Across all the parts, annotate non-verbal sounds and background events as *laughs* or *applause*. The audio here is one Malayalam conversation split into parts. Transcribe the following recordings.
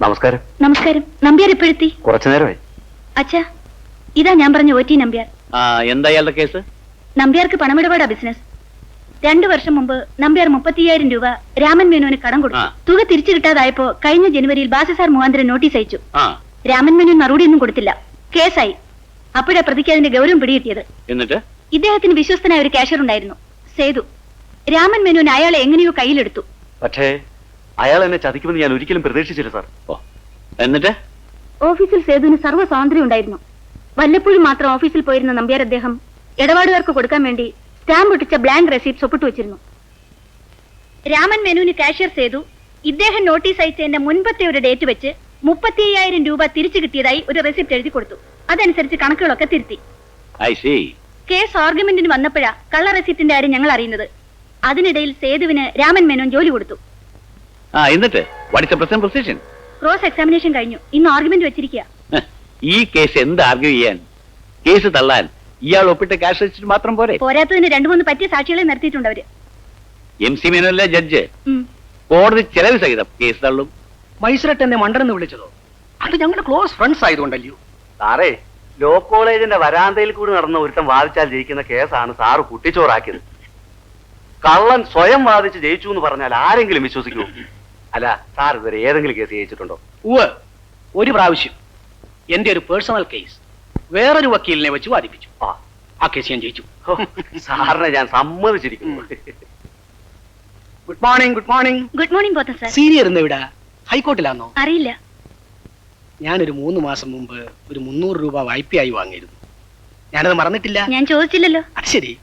നമസ്കാരം. നമസ്കാരം. നമ്പ്യാർ എപ്പോഴെത്തി കുറച്ചു നേരമായി. അച്ഛാ ഇതാ ഞാൻ പറഞ്ഞ ഒ ടി നമ്പ്യാർ. ആ എന്താ കേസ്? നമ്പ്യാർക്ക് പണമിടപാടാ ബിസിനസ്. രണ്ടു വർഷം മുമ്പ് നമ്പ്യാർ മുപ്പത്തിയ്യായിരം രൂപ രാമൻ മേനോന് കടം കൊടുത്തു. തുക തിരിച്ചു കിട്ടാതായപ്പോ കഴിഞ്ഞ ജനുവരിയിൽ ബാസസാർ മുഖാന്തരം നോട്ടീസ് അയച്ചു. ആ. രാമൻ മേനോൻ മറുപടിയൊന്നും കൊടുത്തില്ല. കേസായി. അപ്പോഴാ പ്രതിക്ക് അതിന്റെ ഗൗരവം പിടികിട്ടിയത്. എന്നിട്ട്? ഇദ്ദേഹത്തിന് വിശ്വസ്തനായ ഒരു കാഷ്യർ ഉണ്ടായിരുന്നു. സേതു. രാമൻ മേനോൻ അയാളെ എങ്ങനെയോ കയ്യിലെടുത്തു. പക്ഷേ അയാൾ എന്നെ ചതിക്കുമെന്ന് ഞാൻ ഒരിക്കലും പ്രതീക്ഷിച്ചില്ല സാർ. ഓ എന്നിട്ട്? ഓഫീസിൽ സേതുവിന് സർവ സ്വാതന്ത്ര്യം ഉണ്ടായിരുന്നു. വല്ലപ്പോഴും മാത്രം ഓഫീസിൽ പോയിരുന്ന നമ്പ്യാർ അദ്ദേഹം ഇടപാടുകാർക്ക് കൊടുക്കാൻ വേണ്ടി സ്റ്റാമ്പ് ഒട്ടിച്ച ബ്ലാങ്ക് റെസീപ്റ്റ് ഒപ്പിട്ട് വെച്ചിരുന്നു. രാമൻ മെനുവിന് കാഷ്യർ സേതു ഇദ്ദേഹം നോട്ടീസ് അയച്ചതിന്റെ മുൻപത്തെ ഒരു ഡേറ്റ് വെച്ച് മുപ്പത്തി അയ്യായിരം രൂപ തിരിച്ചു കിട്ടിയതായി ഒരു റെസിപ്റ്റ് എഴുതി കൊടുത്തു. അതനുസരിച്ച് കണക്കുകളൊക്കെ തിരുത്തി. I C. കേസ് ആർഗ്യുമെന്റിന് വന്നപ്പോഴാ കള്ള റെസിപ്റ്റിന്റെ കാര്യം ഞങ്ങൾ അറിയുന്നത്. അതിനിടയിൽ സേതുവിന് രാമൻ മേനോൻ ജോലി കൊടുത്തു. ആ എന്നിട്ട്? What is present position cross examination കഴിഞ്ഞു. ഇന്ന് ആർഗ്യുമെന്റ് വെച്ചിരിക്കുക ഈ കേസ് എന്ത് ആർഗ്യൂ ചെയ്യാൻ? കേസ് തള്ളാൻ. ഇയാൾ ഒപ്പിട്ട ക്യാഷ് രജിസ്റ്റർ മാത്രം പോരെ? പോരാത്തതിന് രണ്ടു മൂന്ന് പറ്റിയ സാക്ഷികളെ നിർത്തിയിട്ടുണ്ട് അവർ. എം സി മേനോനിലെ ജഡ്ജ്. കോടതി ചെലവ് സഹിതം കേസ് തള്ളും. മൈസൂരട്ട് എന്നെ മണ്ടനെന്ന് വിളിച്ചതോ? അത് ഞങ്ങളുടെ ക്ലോസ് ഫ്രണ്ട്സ് ആയതുകൊണ്ടല്ലയോ? സാറേ ലോ കോളേജിന്റെ വരാന്തയിൽ കൂടി നടന്ന ഒരുത്തം വാദിച്ചാൽ ജയിക്കുന്ന കേസാണ് സാറ് കുട്ടിച്ചോറാക്കിയത്. കള്ളൻ സ്വയം വാദിച്ച് ജയിച്ചു എന്ന് പറഞ്ഞാൽ ആരെങ്കിലും വിശ്വസിക്കുമോ അല്ല സാർ ഇതുവരെ ഏതെങ്കിലും കേസ് ജയിച്ചിട്ടുണ്ടോ? ഉവ് ഒരു പ്രാവശ്യം. എന്റെ ഒരു പേഴ്സണൽ കേസ്. വേറൊരു വക്കീലിനെ വെച്ച് വാദിപ്പിച്ചു. ആ. ആ കേസ് ഞാൻ ജയിച്ചു. ഹോ, സാറിനെ ഞാൻ സമ്മതിച്ചിരിക്കുന്നു. Good morning good morning good morning Pothan sir. Senior ഇന്ന് ഇവിടെ ഹൈക്കോർട്ടിലാണോ അറിയില്ല. ഞാനൊരു മൂന്ന് മാസം മുമ്പ് ഒരു മുന്നൂറ് രൂപ വായ്പയായി വാങ്ങിയിരുന്നു. ഞാനത് മറന്നിട്ടില്ല. ഞാൻ ചോദിച്ചില്ലല്ലോ. അത് ശരി.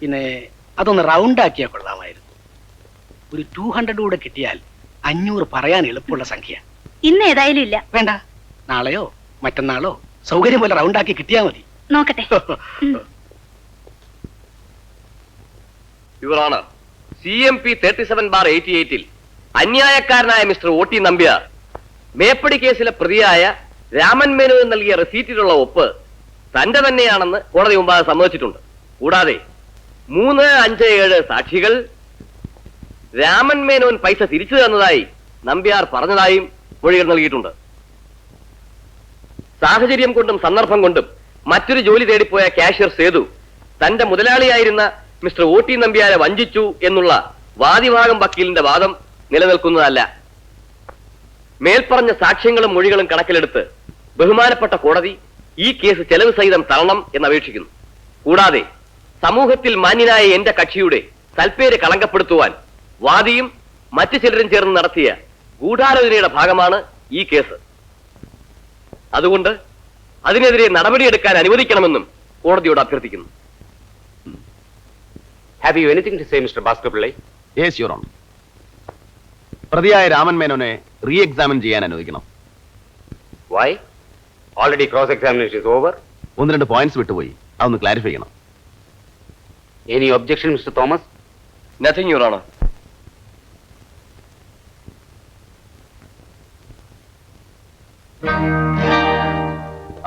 പിന്നെ അതൊന്ന് റൗണ്ട് ആക്കിയാൽ കൊള്ളാമായിരുന്നു. ഒരു ടു ഹൺഡ്രഡ് കൂടെ കിട്ടിയാൽ അഞ്ഞൂറ് പറയാൻ എളുപ്പമുള്ള സംഖ്യ. ഇന്ന് ഏതായാലും ഇല്ല. വേണ്ട. നാളെയോ മറ്റന്നാളോ സൗകര്യം പോലെ റൗണ്ട് ആക്കി കിട്ടിയാ മതി. നോക്കട്ടെ. ഇവരാണ് your honour C M P thirty seven bar eighty എയ്റ്റിൽ അന്യായക്കാരനായ മിസ്റ്റർ ഒ ടി നമ്പ്യാർ മേപ്പടി കേസിലെ പ്രതിയായ രാമൻ മേനോൻ നൽകിയ റെസീറ്റിലുള്ള ഒപ്പ് തന്റെ തന്നെയാണെന്ന് കോടതി മുമ്പാകെ സമ്മതിച്ചിട്ടുണ്ട്. കൂടാതെ മൂന്ന് അഞ്ച് ഏഴ് സാക്ഷികൾ രാമൻ മേനോൻ പൈസ തിരിച്ചു തന്നതായി നമ്പ്യാർ പറഞ്ഞതായും മൊഴികൾ നൽകിയിട്ടുണ്ട്. സാഹചര്യം കൊണ്ടും സന്ദർഭം കൊണ്ടും മറ്റൊരു ജോലി തേടിപ്പോയ കാഷ്യർ സേതു തന്റെ മുതലാളിയായിരുന്ന മിസ്റ്റർ ഒ ടി നമ്പ്യാരെ വഞ്ചിച്ചു എന്നുള്ള വാദിഭാഗം വക്കീലിന്റെ വാദം നിലനിൽക്കുന്നതല്ല. മേൽപ്പറഞ്ഞ സാക്ഷ്യങ്ങളും മൊഴികളും കണക്കിലെടുത്ത് ബഹുമാനപ്പെട്ട കോടതി ഈ കേസ് ചെലവ് സഹിതം തള്ളണം എന്ന് അപേക്ഷിക്കുന്നു കൂടാതെ സമൂഹത്തിൽ മാന്യനായ എന്റെ കക്ഷിയുടെ സൽപ്പേര് കളങ്കപ്പെടുത്തുവാൻ വാദിയും മറ്റു ചിലരും ചേർന്ന് നടത്തിയ ഗൂഢാലോചനയുടെ ഭാഗമാണ് ഈ കേസ്. അതുകൊണ്ട് അതിനെതിരെ നടപടിയെടുക്കാൻ അനുവദിക്കണമെന്നും കോടതിയോട് അഭ്യർത്ഥിക്കുന്നു. Have you anything to say mister Bhaskar Pillai yes your honour പ്രതിയായ രാമൻ മേനോനെ റീ എക്സാമിൻ ചെയ്യാൻ അനുവദിക്കണം. Why already cross examination is over ഒന്ന് രണ്ട് പോയിന്റ്സ് വിട്ടുപോയി. അതൊന്ന് ക്ലാരിഫൈ ചെയ്യണം. Any objection mister Thomas nothing your honour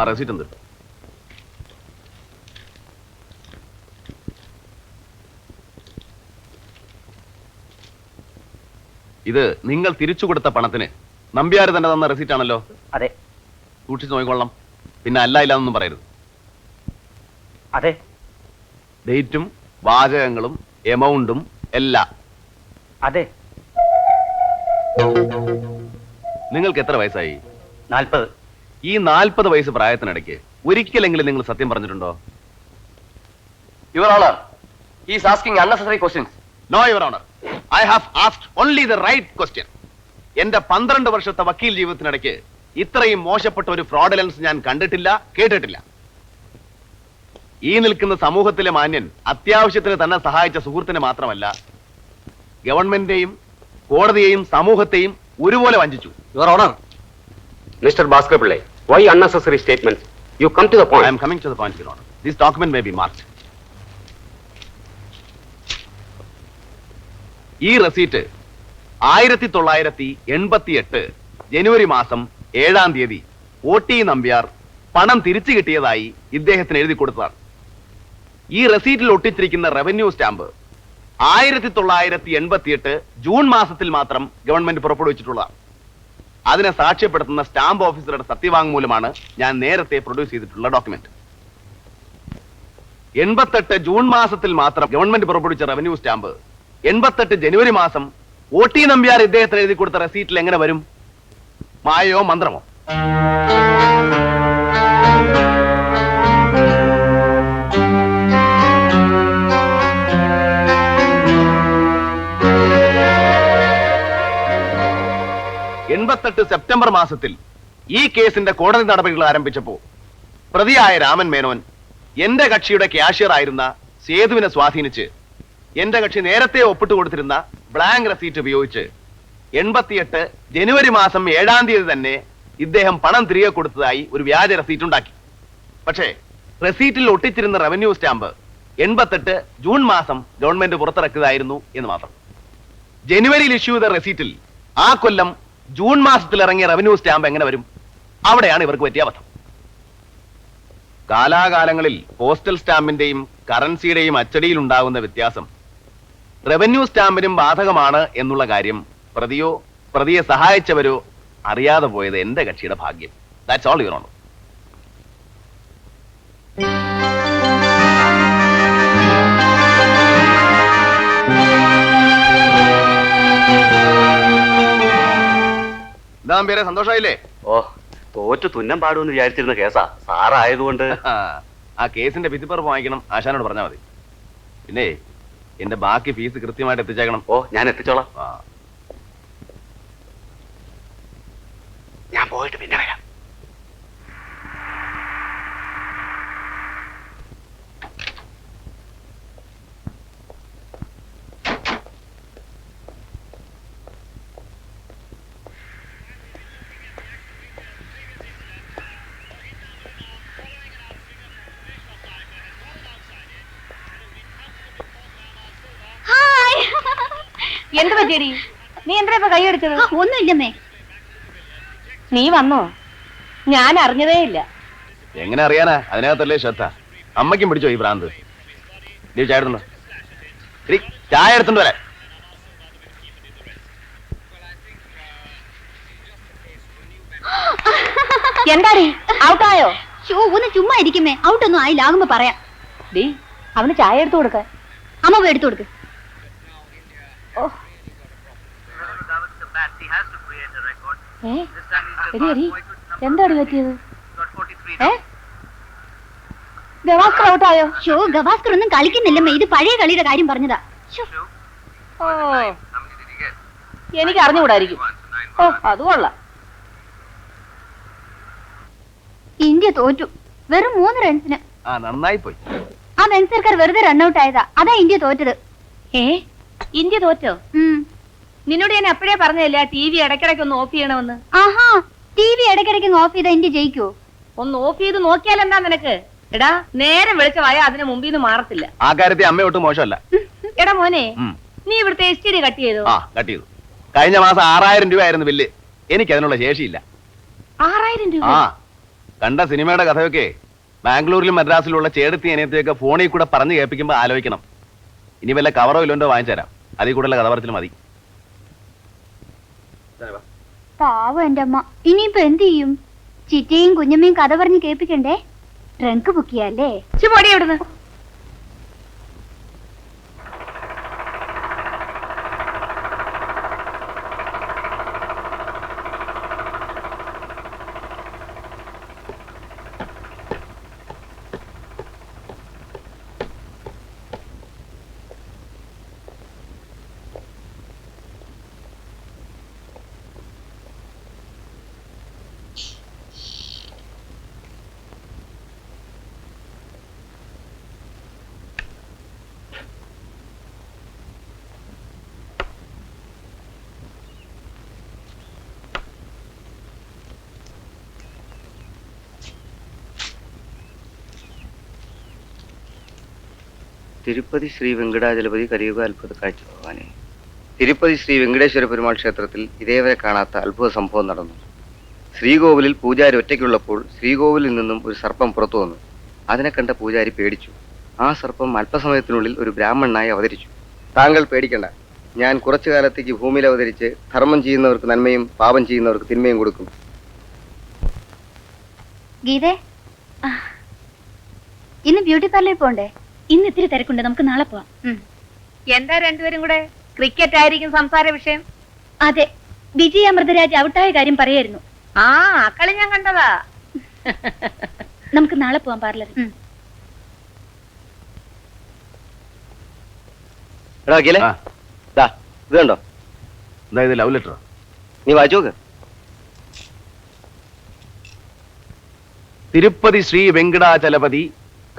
receipt എന്ത് ഇത് നിങ്ങൾ തിരിച്ചു കൊടുത്ത പണത്തിന് നമ്പ്യാർ തന്നെ തന്ന റെസിറ്റ് ആണല്ലോ? അതെ. സൂക്ഷിച്ചു നോക്കിക്കൊള്ളാം പിന്നെ അല്ല ഇല്ല എന്നൊന്നും പറയരുത്. അതെ. ഡേറ്റും വാചകങ്ങളും എമൗണ്ടും എല്ലാം. അതെ. നിങ്ങൾക്ക് എത്ര വയസ്സായി? നാൽപ്പത്. ഈ നാൽപ്പത് വയസ്സ് പ്രായത്തിനിടയ്ക്ക് ഒരിക്കലെങ്കിലും നിങ്ങൾ സത്യം പറഞ്ഞിട്ടുണ്ടോ? Your honour is no your honour I have asked only the right question എന്റെ പന്ത്രണ്ട് വർഷത്തെ വക്കീൽ ജീവിതത്തിനിടയ്ക്ക് ഇത്രയും മോശപ്പെട്ട ഒരു ഫ്രോഡലൻസ് ഞാൻ കണ്ടിട്ടില്ല കേട്ടിട്ടില്ല. ഈ നിൽക്കുന്ന സമൂഹത്തിലെ മാന്യൻ അത്യാവശ്യത്തിന് തന്നെ സഹായിച്ച സുഹൃത്തിനെ മാത്രമല്ല ഗവൺമെന്റിനെയും കോടതിയെയും സമൂഹത്തെയും ഒരുപോലെ വഞ്ചിച്ചു. Your honour mister Bhaskar Pillai why unnecessary statements? You come to the point. I am coming to the point Your Honor. This document may be marked. ഈ റെസീറ്റ് ആയിരത്തി തൊള്ളായിരത്തി എൺപത്തി എട്ട് ജനുവരി മാസം ഏഴാം തീയതി ഒ ടി നമ്പ്യാർ പണം തിരിച്ചു കിട്ടിയതായി ഇദ്ദേഹത്തിന് എഴുതി കൊടുത്തതാണ് ഈ റെസീറ്റിൽ ഒട്ടിച്ചിരിക്കുന്ന റവന്യൂ സ്റ്റാമ്പ് ആയിരത്തി തൊള്ളായിരത്തി എൺപത്തി എട്ട് ജൂൺ മാസത്തിൽ മാത്രം ഗവൺമെന്റ് പുറപ്പെടുവിച്ചിട്ടുള്ളതാണ് അതിനെ സാക്ഷ്യപ്പെടുത്തുന്ന സ്റ്റാമ്പ് ഓഫീസറുടെ സത്യവാങ്മൂലമാണ് ഞാൻ നേരത്തെ പ്രൊഡ്യൂസ് ചെയ്തിട്ടുള്ള ഡോക്യുമെന്റ്. എൺപത്തെട്ട് ജൂൺ മാസത്തിൽ മാത്രം ഗവൺമെന്റ് പുറപ്പെടുവിച്ച റവന്യൂ സ്റ്റാമ്പ് എൺപത്തെട്ട് ജനുവരി മാസം ഒ ടി നമ്പ്യാർ ഇദ്ദേഹത്തിന് എഴുതി കൊടുത്ത റെസീറ്റിൽ എങ്ങനെ വരും? മായയോ മന്ത്രമോ? എൺപത്തെട്ട് സെപ്റ്റംബർ മാസത്തിൽ ഈ കേസിന്റെ കോടതി നടപടികൾ ആരംഭിച്ചപ്പോ പ്രതിയായ രാമൻ മേനോൻ എന്റെ കക്ഷിയുടെ ക്യാഷ്യർ ആയിരുന്ന സേതുവിനെ സ്വാധീനിച്ച് എന്റെ കക്ഷി നേരത്തെ ഒപ്പിട്ട് കൊടുത്തിരുന്ന ബ്ലാങ്ക് റെസീറ്റ് ഉപയോഗിച്ച് എൺപത്തിയെട്ട് ജനുവരി മാസം ഏഴാം തീയതി തന്നെ ഇദ്ദേഹം പണം തിരികെ കൊടുത്തതായി ഒരു വ്യാജ റെസീറ്റ് ഉണ്ടാക്കി. പക്ഷേ റെസീറ്റിൽ ഒട്ടിച്ചിരുന്ന റവന്യൂ സ്റ്റാമ്പ് എൺപത്തെട്ട് ജൂൺ മാസം ഗവൺമെന്റ് പുറത്തിറക്കിയതായിരുന്നു എന്ന് മാത്രം. ജനുവരിയിൽ ഇഷ്യൂ ചെയ്ത റെസീറ്റിൽ ആ കൊല്ലം ജൂൺ മാസത്തിൽ ഇറങ്ങിയ റവന്യൂ സ്റ്റാമ്പ് എങ്ങനെ വരും? അവിടെയാണ് ഇവർക്ക് പറ്റിയ അബദ്ധം. കാലാകാലങ്ങളിൽ പോസ്റ്റൽ സ്റ്റാമ്പിന്റെയും കറൻസിയുടെയും അച്ചടിയിൽ ഉണ്ടാകുന്ന വ്യത്യാസം റവന്യൂ സ്റ്റാമ്പിനും ബാധകമാണ് എന്നുള്ള കാര്യം പ്രതിയോ പ്രതിയെ സഹായിച്ചവരോ അറിയാതെ പോയത് എന്റെ കക്ഷിയുടെ ഭാഗ്യം. ദാറ്റ്സ് ഓൾ യുവർ ഓണർ എന്താ പേരെ സന്തോഷമായില്ലേ ഓ തോറ്റു തുന്നം പാടുമെന്ന് വിചാരിച്ചിരുന്ന കേസാ. സാറായതുകൊണ്ട്. ആ, ആ കേസിന്റെ വിധിപ്പറപ്പ് വാങ്ങിക്കണം ആശാനോട് പറഞ്ഞാൽ മതി. പിന്നെ എന്റെ ബാക്കി ഫീസ് കൃത്യമായിട്ട് എത്തിച്ചേക്കണം. ഓ ഞാൻ എത്തിച്ചോളാം. ഞാൻ പോയിട്ട് പിന്നെ വരാം. എന്ത് പറ്റിയടി നീ എന്താ ഇപ്പൊ കൈയെടുത്തത് ഒന്നുമില്ലമ്മേ. നീ വന്നോ? ഞാൻ അറിഞ്ഞതേ ഇല്ല. എങ്ങനെ അറിയാനാ? അതിനകത്തല്ലേ ശ്രദ്ധ. അമ്മയ്ക്കും പിടിച്ചോ ഈ ഭ്രാന്ത്. നീ ചായ എടുത്തുണ്ടോ എടീ, ചായ എടുത്തുണ്ട് വരാൻ. എന്താടി? ഔട്ടായോ? ഷോ ഒന്ന് ചുമ്മാ ഇരിക്കുമേ. ഔട്ടൊന്നും ആയില്ല. ആകുമ്പോ പറയാം. ഡി അവന് ചായ എടുത്തു കൊടുക്ക. അമ്മ പോയി എടുത്തു കൊടുക്ക്. ഏ? എടി എടി എന്താടി പറ്റിയത്? ഏ? ഗവാസ്കർ ഔട്ടായോ ഷോ ഗവാസ്കർ ഒന്നും കളിക്കുന്നില്ലമ്മേ. ഇത് പഴയ കളിയുടെ കാര്യം പറഞ്ഞതാ. ഓ. എനിക്ക് അറിഞ്ഞുകൂടായിരിക്കും ഓ അത് കൊള്ളാം. ഇന്ത്യ തോറ്റു. വെറും മൂന്ന് റൺസിന്. ആ നന്നായി പോയി ആ വെൻസർക്കാർ വെറുതെ റണ്ണൌട്ട് ആയതാ. അതാ ഇന്ത്യ തോറ്റത്. ഏ? ഇന്ത്യ തോറ്റോ? ഉം. നിന്നോട് ഞാൻ എപ്പോഴേ പറഞ്ഞതല്ലേ ടി വി ഇടയ്ക്കിടയ്ക്ക് ഒന്ന് ഓഫ് ചെയ്യണമെന്ന്? ആഹാ ടി വി ഇടയ്ക്കിടയ്ക്ക് ഓഫ് ചെയ്താ ഇന്ത്യ ജയിക്കോ? ഒന്ന് ഓഫ് ചെയ്ത് നോക്കിയാൽ എന്താ നിനക്ക്? എടാ നേരെ വെളിച്ചമായ അതിന് മുമ്പിൽ നിന്ന് മാറത്തില്ല. ആ കാര്യത്തിൽ അമ്മ ഒട്ടും മോശമല്ല. എടാ മോനെ നീ ഇവിടുത്തെ എസ് ടി ഡി കട്ട് ചെയ്തു? ആ കട്ട് ചെയ്തു. കഴിഞ്ഞ മാസം ആറായിരം രൂപയായിരുന്നു ബില്ല്. എനിക്ക് അതിനുള്ള ശേഷിയില്ല. ആറായിരം രൂപ? ആ കണ്ട സിനിമയുടെ കഥയൊക്കെ ബാംഗ്ലൂരിലും മദ്രാസിലുള്ള ചേടത്തി അനിയത്തെയൊക്കെ ഫോണിൽ കൂടെ പറഞ്ഞു കേൾപ്പിക്കുമ്പോൾ ആലോചിക്കണം. ഇനി വല്ല കവറോ ഇല്ലോണ്ടോ വാങ്ങിച്ചു തരാം അതിൽ കൂടുതൽ കഥ പറച്ചിൽ മതി. പാവം എന്റെ അമ്മ. ഇനിയിപ്പോ എന്ത് ചെയ്യും? ചിറ്റയും കുഞ്ഞമ്മയും കഥ പറഞ്ഞ് കേൾപ്പിക്കണ്ടേ? ട്രങ്ക് ബുക്ക് ബുക്കിയല്ലേ ചുമടി എവിടുന്ന് തിരുപ്പതി ശ്രീ വെങ്കടാചലപതി കലിയുഗ അത്ഭുത കാഴ്ച ഭഗവാനെ. തിരുപ്പതി ശ്രീ വെങ്കടേശ്വര പെരുമാൾ ക്ഷേത്രത്തിൽ ഇതേവരെ കാണാത്ത അത്ഭുത സംഭവം നടന്നു. ശ്രീകോവിലിൽ പൂജാരി ഒറ്റയ്ക്കുള്ളപ്പോൾ ശ്രീകോവിലിൽ നിന്നും ഒരു സർപ്പം പുറത്തു വന്നു. അതിനെ കണ്ട പൂജാരി പേടിച്ചു. ആ സർപ്പം അല്പസമയത്തിനുള്ളിൽ ഒരു ബ്രാഹ്മണനായി അവതരിച്ചു. താങ്കൾ പേടിക്കണ്ട. ഞാൻ കുറച്ചു കാലത്തേക്ക് ഭൂമിയിൽ അവതരിച്ച് ധർമ്മം ചെയ്യുന്നവർക്ക് നന്മയും പാപം ചെയ്യുന്നവർക്ക് തിന്മയും കൊടുക്കും. ഗീതേ ഇന്ന് ബ്യൂട്ടി പാർലറിൽ പോണ്ടേ? ഇന്ന് ഇത്തിരി തിരക്കുണ്ട്. നമുക്ക് നാളെ പോവാം. എന്താ രണ്ടുപേരും കൂടെ? ക്രിക്കറ്റ് ആയിരിക്കും സംസാര വിഷയം. അതെ. വിജയ് അമൃതരാജ് ഔട്ടായ കാര്യം പറയായിരുന്നു. ആ അക്കളി കളി ഞാൻ കണ്ടതാ. നമുക്ക് നാളെ പോവാം പാർലറിൽ. എടാ അഖിലേ ദാ ഇത് കണ്ടോ എന്താ ഇത് ലവ് ലെറ്റർ നീ വായിച്ചു നോക്ക്. തിരുപ്പതി ശ്രീ വെങ്കടാചലപതി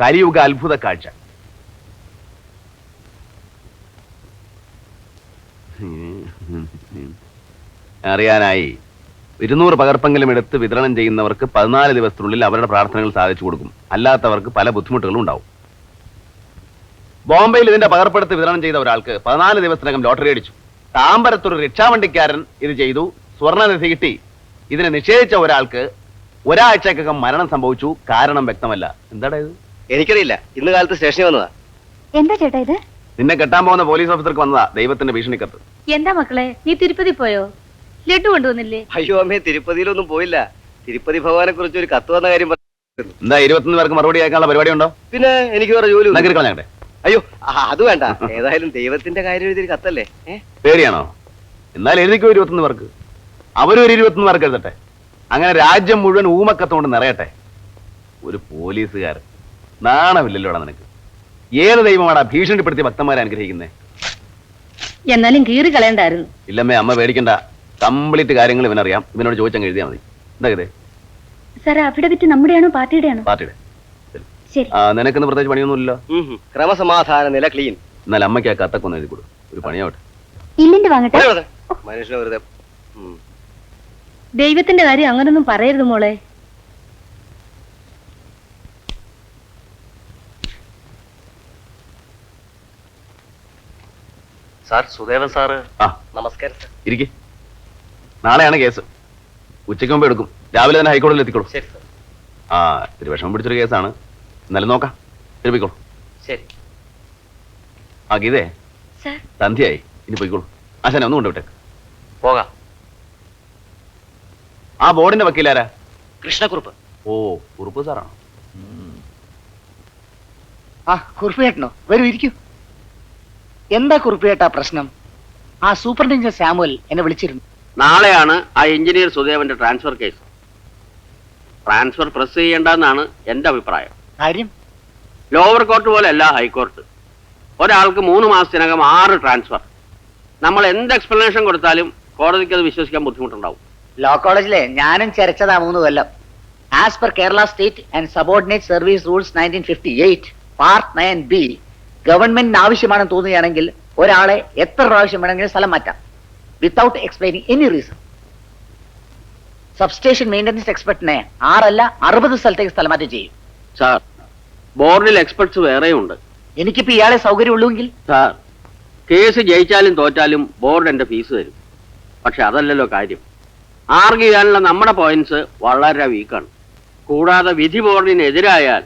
കലിയുഗ അത്ഭുത കാഴ്ച. *laughs* അറിയാനായി. ഇരുന്നൂറ് പകർപ്പെങ്കിലും എടുത്ത് വിതരണം ചെയ്യുന്നവർക്ക് പതിനാല് ദിവസത്തിനുള്ളിൽ അവരുടെ പ്രാർത്ഥനകൾ സാധിച്ചു കൊടുക്കും. അല്ലാത്തവർക്ക് പല ബുദ്ധിമുട്ടുകളും ഉണ്ടാവും. ബോംബെയിൽ ഇതിന്റെ പകർപ്പെടുത്ത് വിതരണം ചെയ്ത ഒരാൾക്ക് പതിനാല് ദിവസത്തിനകം ലോട്ടറി അടിച്ചു. താമ്പരത്തൊരു റിക്ഷാവണ്ടിക്കാരൻ ഇത് ചെയ്തു. സ്വർണനിധി കിട്ടി. ഇതിനെ നിഷേധിച്ച ഒരാൾക്ക് ഒരാഴ്ചക്കകം മരണം സംഭവിച്ചു. കാരണം വ്യക്തമല്ല. എന്താടാ ഇത്? എനിക്കറിയില്ല. ഇന്ന് കാലത്ത് സ്റ്റേഷനിൽ വന്നതാ. എന്താ ചേട്ടാ ഇത്? നിന്നെ കെട്ടാൻ പോകുന്ന പോലീസ് ഓഫീസർക്ക് വന്നതാ ദൈവത്തിന്റെ ഭീഷണിക്കത്ത്. എന്താ മക്കളെ നീ തിരുപ്പതി പോയോ? ലഡു കൊണ്ടുവന്നില്ലേ? അയ്യോ അമ്മേ തിരുപ്പതിയിലൊന്നും പോയില്ല. തിരുപ്പതി ഭഗവാനെ കുറിച്ച് ഒരു കത്ത് വന്ന കാര്യം പറഞ്ഞു. എന്താ ഇരുപത്തൊന്ന് പേർക്ക് മറുപടി അയക്കാനുള്ള പരിപാടി ഉണ്ടോ? പിന്നെ എനിക്ക് വേറെ ജോലി ഒന്നും- അയ്യോ അത് വേണ്ട. ഏതായാലും ദൈവത്തിന്റെ കാര്യം എഴുതിയൊരു കത്തല്ലേ? പേരിയാണോ പേടിയാണോ? എന്നാൽ എഴുതിക്കോ ഇരുപത്തൊന്ന് പേർക്ക്? അവരും ഒരു ഇരുപത്തൊന്ന് പേർക്ക് എഴുതട്ടെ. അങ്ങനെ രാജ്യം മുഴുവൻ ഊമക്കത്തോണ്ട് നിറയട്ടെ. ഒരു പോലീസുകാരൻ. നാണമില്ലല്ലോടാ നിനക്ക്. ഏത് ദൈവമാണ് ഭീഷണിപ്പെടുത്തി ഭക്തന്മാരെ അനുഗ്രഹിക്കുന്നേ? എന്നാലും കീറി കളയണ്ടായിരുന്നു. ഇല്ലമ്മേ അമ്മ പേടിക്കണ്ട. കംപ്ലീറ്റ് കാര്യങ്ങൾ ഇവനറിയാം. ഇവനോട് ചോദിച്ചങ്ങ് എഴുതിയാൽ മതി. എന്താ ഇതേ സാർ അഫിഡവിറ്റ് നമ്മുടെയാണോ പാർട്ടിയുടെയാണോ? പാർട്ടിയുടെ. ശരി. നിനക്കിന്ന് പ്രത്യേകിച്ച് പണിയൊന്നുമില്ലല്ലോ. ക്രമസമാധാന നില ക്ലീൻ. എന്നാൽ അമ്മയ്ക്ക് ആ കത്തൊക്കെ ഒന്ന് എഴുതി കൊടു ഒരു പണിയാവട്ടെ. ഇല്ലിന്റെ വാങ്ങട്ടെ. മനുഷ്യ. ദൈവത്തിന്റെ കാര്യം അങ്ങനൊന്നും പറയരുത് മോളെ. Sir Sudevan sir. ആ. നമസ്കാരം സർ. ഇരിക്കെ. നാളെയാണ് കേസ്. ഉച്ചയ്ക്ക് മുമ്പ് എടുക്കും. രാവിലെ തന്നെ ഹൈക്കോടതിയിൽ എത്തിക്കോളൂ. ശരി സാർ. ആ ഇത്തിരി വിഷമം പിടിച്ചൊരു കേസാണ്. എന്നാലും നോക്കാം. തിരുപ്പിക്കോളൂ ശരി. ആ ഗീതേ. സാർ. സന്ധ്യയായി. ഇനി പോയിക്കോളൂ. ആശാനെ ഒന്നും കൊണ്ടുവിട്ടേക്ക് പോകാം. ആ ബോർഡിന്റെ വക്കീലാരാ കൃഷ്ണക്കുറുപ്പ്. ഓ കുറുപ്പ് സാറാണോ? ആ കുറുപ്പിയേട്ടനോ വരൂ ഇരിക്കൂ. എന്താ കുറിപ്പിയേട്ടാ പ്രശ്നം? ആ സൂപ്രണ്ടിഞ്ചർ സാമുവൽ എന്നെ വിളിച്ചിരുന്നു. നാളെയാണ് ആ എഞ്ചിനീയർ സുദേവന്റെ ട്രാൻസ്ഫർ കേസ്. ട്രാൻസ്ഫർ പ്രസ് ചെയ്യേണ്ടെന്നാണ് എന്റെ അഭിപ്രായം. കാര്യം? ലോവർ കോർട്ട് പോലെയല്ല ഹൈക്കോർട്ട്. ഒരാൾക്ക് മൂന്ന് മാസത്തിനകം ആറ് ട്രാൻസ്ഫർ. നമ്മൾ എന്ത് എക്സ്പ്ലനേഷൻ കൊടുത്താലും കോടതിക്ക് അത് വിശ്വസിക്കാൻ ബുദ്ധിമുട്ടുണ്ടാവും. ലോ കോളേജിലെ ഞാനും ചരച്ചതാ മൂന്ന് കൊല്ലം. As per Kerala state and subordinate service rules nineteen fifty eight part nine B ഗവൺമെന്റിന് ആവശ്യമാണെന്ന് തോന്നുകയാണെങ്കിൽ ഒരാളെ എത്ര പ്രാവശ്യം വേണമെങ്കിലും സ്ഥലം മാറ്റാം. Without explaining any reason substation maintenance എക്സ്പെർട്ടിനെ ആറല്ല അറുപത് സ്ഥലത്തേക്ക് സ്ഥലമാറ്റം ചെയ്യും. സാർ ബോർഡിൽ എക്സ്പെർട്സ് വേറെയുണ്ട്. എനിക്കിപ്പോ ഇയാളെ സൗകര്യമുള്ളൂവെങ്കിൽ സാർ കേസ് ജയിച്ചാലും തോറ്റാലും ബോർഡ് എന്റെ ഫീസ് തരും. പക്ഷെ അതല്ലല്ലോ കാര്യം. ആർഗ്യൂ ചെയ്യാനുള്ള നമ്മുടെ പോയിന്റ്സ് വളരെ വീക്കാണ് കൂടാതെ വിധി ബോർഡിനെതിരായാൽ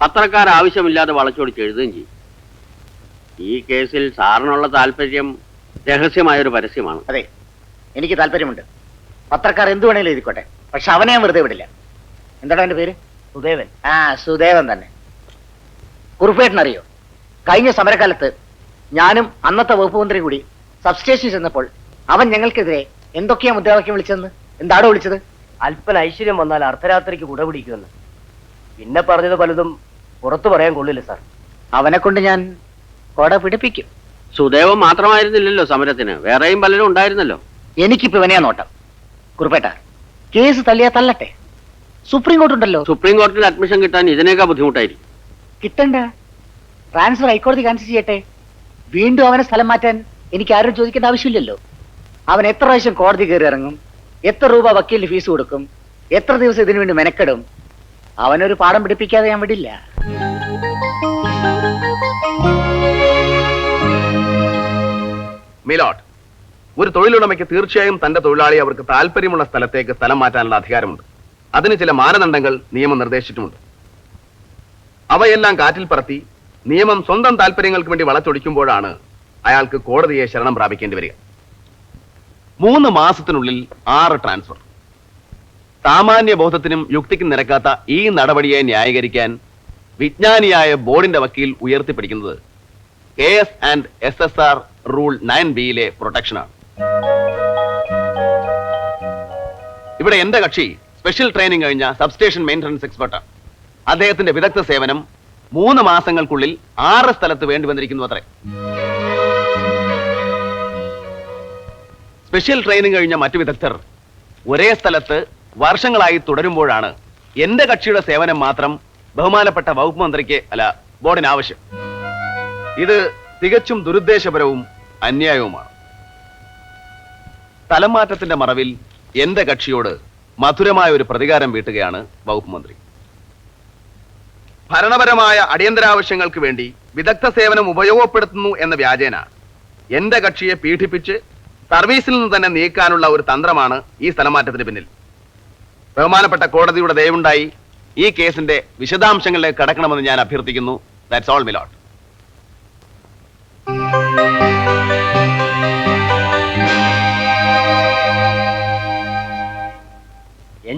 പത്രക്കാർ ആവശ്യമില്ലാതെ വളച്ചൊടിച്ച് എഴുതുകയും ചെയ്യും. ഈ കേസിൽ സാറിനുള്ള താല്പര്യം രഹസ്യമായൊരു പരസ്യമാണ്. അതെ എനിക്ക് താല്പര്യമുണ്ട്. പത്രക്കാർ എന്തു വേണേലും എഴുതിക്കോട്ടെ പക്ഷെ അവനെ ഞാൻ വെറുതെ വിടില്ല. എന്താണ് അവന്റെ പേര്? സുദേവൻ. ആ സുദേവൻ തന്നെ. കുറുപ്പേട്ടൻ അറിയോ? കഴിഞ്ഞ സമരകാലത്ത് ഞാനും അന്നത്തെ വകുപ്പ് മന്ത്രി കൂടി സബ്സ്റ്റേഷനിൽ ചെന്നപ്പോൾ അവൻ ഞങ്ങൾക്കെതിരെ എന്തൊക്കെയാ മുദ്രാവാക്യം വിളിച്ചതെന്ന്? എന്താണോ വിളിച്ചത്? അല്പന ഐശ്വര്യം വന്നാൽ അർദ്ധരാത്രിക്ക് കുട പിടിക്കുമെന്ന്. പിന്നെ പറഞ്ഞത് പലതും പുറത്തു പറയാൻ കൊള്ളില്ല സാർ. അവനെ കൊണ്ട് ഞാൻ കൊട പിടിപ്പിക്കും. സുദേവൻ മാത്രമായിരുന്നില്ലല്ലോ സമരത്തിന്. വേറെയും പലരും ഉണ്ടായിരുന്നല്ലോ. എനിക്കിപ്പോ ഇവനെയാ നോട്ടം. കുറുപ്പേട്ട കേസ് തള്ളിയാ തള്ളട്ടെ. സുപ്രീം കോർട്ട് ഉണ്ടല്ലോ സുപ്രീം കോർട്ടിൽ അഡ്മിഷൻ കിട്ടാൻ ഇതിനേക്കാൾ ബുദ്ധിമുട്ടായിരിക്കും. കിട്ടണ്ട. ട്രാൻസ്ഫർ ഹൈക്കോടതി ക്യാൻസൽ ചെയ്യട്ടെ. വീണ്ടും അവനെ സ്ഥലം മാറ്റാൻ എനിക്ക് ആരും ചോദിക്കേണ്ട ആവശ്യമില്ലല്ലോ. അവൻ എത്ര പ്രാവശ്യം കോടതി കയറി ഇറങ്ങും? എത്ര രൂപ വക്കീലിന് ഫീസ് കൊടുക്കും? എത്ര ദിവസം ഇതിനു വേണ്ടി മെനക്കെടും? അവനൊരു പാഠം പിടിപ്പിക്കാതെ ഞാൻ വിടില്ല. മിലോട്ട്. ഒരു തൊഴിലുടമയ്ക്ക് തീർച്ചയായും തന്റെ തൊഴിലാളി അവർക്ക് താല്പര്യമുള്ള സ്ഥലത്തേക്ക് സ്ഥലം മാറ്റാനുള്ള അധികാരമുണ്ട്. അതിന് ചില മാനദണ്ഡങ്ങൾ നിയമം നിർദ്ദേശിച്ചിട്ടുമുണ്ട്. അവയെല്ലാം കാറ്റിൽ പറത്തി നിയമം സ്വന്തം താല്പര്യങ്ങൾക്ക് വേണ്ടി വളച്ചൊടിക്കുമ്പോഴാണ് അയാൾക്ക് കോടതിയെ ശരണം പ്രാപിക്കേണ്ടി വരിക. മൂന്ന് മാസത്തിനുള്ളിൽ ആറ് ട്രാൻസ്ഫർ. സാമാന്യ ബോധത്തിനും യുക്തിക്കും നിരക്കാത്ത ഈ നടപടിയെ ന്യായീകരിക്കാൻ വിജ്ഞാനിയായ ബോർഡിന്റെ വക്കീൽ ഉയർത്തിപ്പിടിക്കുന്നത് K S and S S R rule nine ബിയിലെ പ്രൊട്ടക്ഷനാണ്. ഇവിടെ എന്റെ കക്ഷി സ്പെഷ്യൽ ട്രെയിനിങ് കഴിഞ്ഞ സബ്സ്റ്റേഷൻ മെയിന്റനൻസ് എക്സ്പെർട്ടാണ് അദ്ദേഹത്തിന്റെ വിദഗ്ധ സേവനം മൂന്ന് മാസങ്ങൾക്കുള്ളിൽ ആറ് സ്ഥലത്ത് വേണ്ടി വന്നിരിക്കുന്നു അത്രേ. സ്പെഷ്യൽ ട്രെയിനിങ് കഴിഞ്ഞ മറ്റു വിദഗ്ധർ ഒരേ സ്ഥലത്ത് വർഷങ്ങളായി തുടരുമ്പോഴാണ് എന്റെ കക്ഷിയുടെ സേവനം മാത്രം ബഹുമാനപ്പെട്ട വകുപ്പ് മന്ത്രിക്ക് അല്ല ബോർഡിന് ആവശ്യം. ഇത് തികച്ചും ദുരുദ്ദേശപരവും അന്യായവുമാണ്. തലമാറ്റത്തിന്റെ മറവിൽ എന്റെ കക്ഷിയോട് മധുരമായ ഒരു പ്രതികാരം വീട്ടുകയാണ് വകുപ്പ് മന്ത്രി. ഭരണപരമായ അടിയന്തരാവശ്യങ്ങൾക്ക് വേണ്ടി വിദഗ്ധ സേവനം ഉപയോഗപ്പെടുത്തുന്നു എന്ന വ്യാജേന എന്റെ കക്ഷിയെ പീഡിപ്പിച്ച് സർവീസിൽ നിന്ന് തന്നെ നീക്കാനുള്ള ഒരു തന്ത്രമാണ് ഈ സ്ഥലമാറ്റത്തിന് പിന്നിൽ. ബഹുമാനപ്പെട്ട കോടതിയുടെ ദയവുണ്ടായി ഈ കേസിന്റെ വിശദാംശങ്ങളിലേക്ക് കടക്കണമെന്ന് ഞാൻ അഭ്യർത്ഥിക്കുന്നു. That's all my lord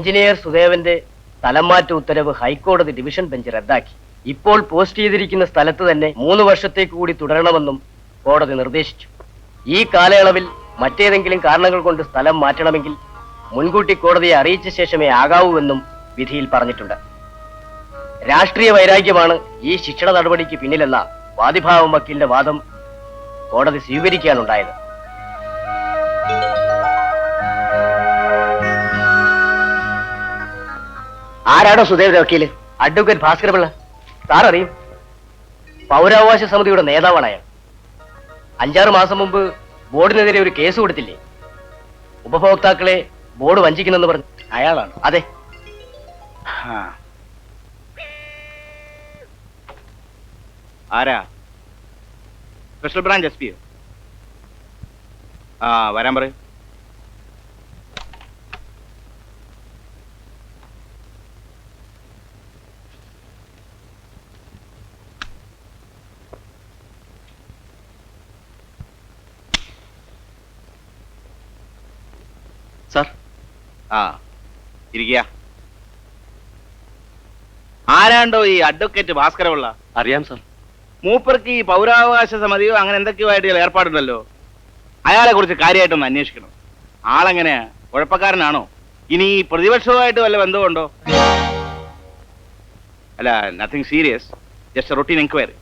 engineer സുദേവന്റെ സ്ഥലംമാറ്റ ഉത്തരവ് ഹൈക്കോടതി ഡിവിഷൻ ബെഞ്ച് റദ്ദാക്കി. ഇപ്പോൾ പോസ്റ്റ് ചെയ്തിരിക്കുന്ന സ്ഥലത്ത് തന്നെ മൂന്ന് വർഷത്തേക്ക് കൂടി തുടരണമെന്നും കോടതി നിർദ്ദേശിച്ചു. ഈ കാലയളവിൽ മറ്റേതെങ്കിലും കാരണങ്ങൾ കൊണ്ട് സ്ഥലം മാറ്റണമെങ്കിൽ മുൻകൂട്ടി കോടതിയെ അറിയിച്ച ശേഷമേ ആകാവൂവെന്നും വിധിയിൽ പറഞ്ഞിട്ടുണ്ട്. രാഷ്ട്രീയ വൈരാഗ്യമാണ് ഈ ശിക്ഷണ നടപടിക്ക് പിന്നിലെന്ന വാദിഭാവം വക്കീലിന്റെ വാദം കോടതി സ്വീകരിക്കാനുണ്ടായത് ആരാണോ സുദേവ് വക്കീൽ? അഡ്വക്കേറ്റ് ഭാസ്കരപിള്ള പിള്ള. സാറിയും പൗരാവകാശ സമിതിയുടെ നേതാവാണ് അയാൾ. അഞ്ചാറ് മാസം മുമ്പ് ബോർഡിനെതിരെ ഒരു കേസ് കൊടുത്തില്ലേ? ഉപഭോക്താക്കളെ ബോർഡ് വഞ്ചിക്കുന്നെന്ന് പറഞ്ഞു അയാളാണ്. അതെ. ആരാ? സ്പെഷ്യൽ ബ്രാഞ്ച് എസ് പി ആ വരാൻ പറയൂ. ആ ഇരിക്കുക ആരാണ്ടോ ഈ അഡ്വക്കേറ്റ് ഭാസ്കരമുള്ള അറിയാം സാർ മൂപ്പർക്ക് ഈ പൗരാവകാശ സമിതിയോ അങ്ങനെ എന്തൊക്കെയോ ആയിട്ട് ഏർപ്പാടുണ്ടല്ലോ. അയാളെ കുറിച്ച് കാര്യമായിട്ടൊന്ന് അന്വേഷിക്കണം. ആളെങ്ങനെയാ കുഴപ്പക്കാരനാണോ? ഇനി ഈ പ്രതിപക്ഷവുമായിട്ട് വല്ല ബന്ധമുണ്ടോ അല്ല nothing serious just routine enquiry